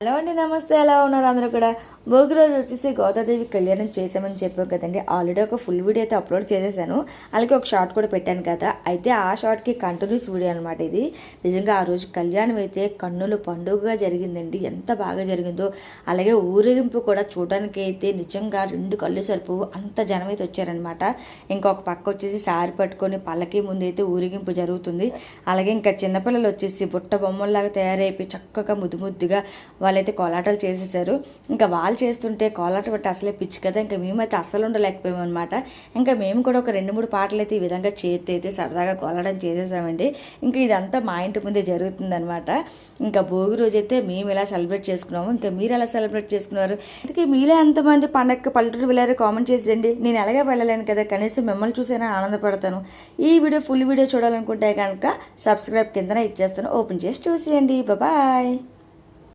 Hello అండి నమస్తే. ఎలా ఉన్నారు అందరూ కూడా? భోగి రోజు వచ్చేసి గోదాదేవి కళ్యాణం చేసామని చెప్పాం కదండి. ఆల్రెడీ ఒక ఫుల్ వీడియో అయితే అప్లోడ్ చేసేసాను. అలాగే ఒక షార్ట్ కూడా పెట్టాను కదా. అయితే ఆ షార్ట్కి కంటిన్యూస్ వీడియో అనమాట ఇది. నిజంగా ఆ రోజు కళ్యాణం అయితే కన్నుల పండుగగా జరిగిందండి. ఎంత బాగా జరిగిందో. అలాగే ఊరేగింపు కూడా చూడడానికి అయితే నిజంగా రెండు కళ్ళు సరిపు అంత జనం అయితే వచ్చారనమాట ఇంకొక పక్క వచ్చేసి సారి పట్టుకొని పల్లకి ముందు అయితే ఊరేగింపు జరుగుతుంది. అలాగే ఇంకా చిన్నపిల్లలు వచ్చేసి బుట్ట బొమ్మల్లాగా తయారైపోయి చక్కగా ముద్దు ముద్దుగా వాళ్ళైతే కోలాటాలు చేసేసారు. ఇంకా వాళ్ళు చేస్తుంటే కోలాటం అంటే అసలే పిచ్చి కదా. ఇంకా మేమైతే అస్సలు ఉండలేకపోయాం అనమాట ఇంకా మేము కూడా ఒక రెండు మూడు పాటలు అయితే ఈ విధంగా చేతి అయితే సరదాగా కోలాటం చేసేసామండి. ఇంకా ఇదంతా మా ఇంటి ముందే జరుగుతుందనమాట ఇంకా భోగి రోజు అయితే మేము ఇలా సెలబ్రేట్ చేసుకున్నాము. ఇంకా మీరు ఎలా సెలబ్రేట్ చేసుకున్నారు? అందుకే మీరే ఎంతమంది పండగకి పల్లెటూరు వెళ్ళారో కామెంట్ చేసేయండి. నేను ఎలాగే వెళ్ళలేను కదా. కనీసం మిమ్మల్ని చూసైనా ఆనందపడతాను. ఈ వీడియో ఫుల్ వీడియో చూడాలనుకుంటే కనుక సబ్స్క్రైబ్ కిందన ఇచ్చేస్తాను. ఓపెన్ చేసి చూసేయండి. బాయ్.